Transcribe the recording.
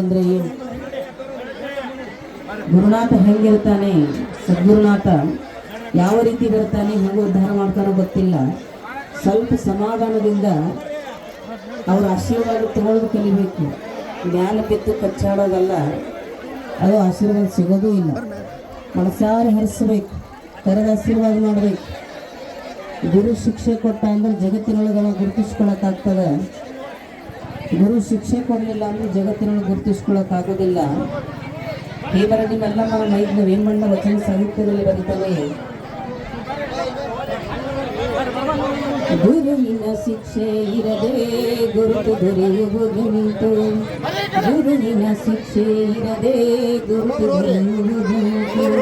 ಅಂದ್ರೆ ಏನು? ಗುರುನಾಥ ಹೆಂಗಿರ್ತಾನೆ ಸದ್ಗುರುನಾಥ ಯಾವ ರೀತಿ ಬರ್ತಾನೆ? ಹೆಂಗ ಉದ್ಧಾರ ಮಾಡ್ತಾನೋ ಗೊತ್ತಿಲ್ಲ. ಸ್ವಲ್ಪ ಸಮಾಧಾನದಿಂದ ಅವರ ಆಶೀರ್ವಾದ ತಗೊಳ್ಳೋದು ಕಲಿಬೇಕು. ಜ್ಞಾನ ಬಿತ್ತು ಕಚ್ಚಾಡೋದಲ್ಲ, ಅದು ಆಶೀರ್ವಾದ ಸಿಗೋದೂ ಇಲ್ಲ. ಮನಸಾರೆ ಹರಿಸ್ಬೇಕು, ಕರೆದ ಆಶೀರ್ವಾದ ಮಾಡಬೇಕು. ಗುರು ಶಿಕ್ಷೆ ಕೊಟ್ಟ ಅಂದ್ರೆ ಜಗತ್ತಿನೊಳಗೆ ಗುರುತಿಸ್ಕೊಳಕ್ಕಾಗ್ತದ? ಗುರು ಶಿಕ್ಷೆ ಕೊಡಲಿಲ್ಲ ಅಂದ್ರೆ ಜಗತ್ತಿನೊಳಗೆ ಗುರುತಿಸ್ಕೊಳ್ಳೋಕ್ಕಾಗೋದಿಲ್ಲ ಆಗೋದಿಲ್ಲ. ಕೇವಲ ನಿಮ್ಮೆಲ್ಲ ಮನ ಮೈದ್ನ ವೇಮಣ್ಣ ವಚನ ಸಾಹಿತ್ಯದಲ್ಲಿ ಬರುತ್ತವೆ ಗುರುವಿನ ಶಿಕ್ಷೆ ಇರದೆ ಗುರುತು ದೊರೆಯುವುದು ನಿಂತು. ಗುರುವಿನ ಶಿಕ್ಷೆ ಇರದೆ ಗುರುತು ದೊರೆಯುವುದು ನಿಂತು.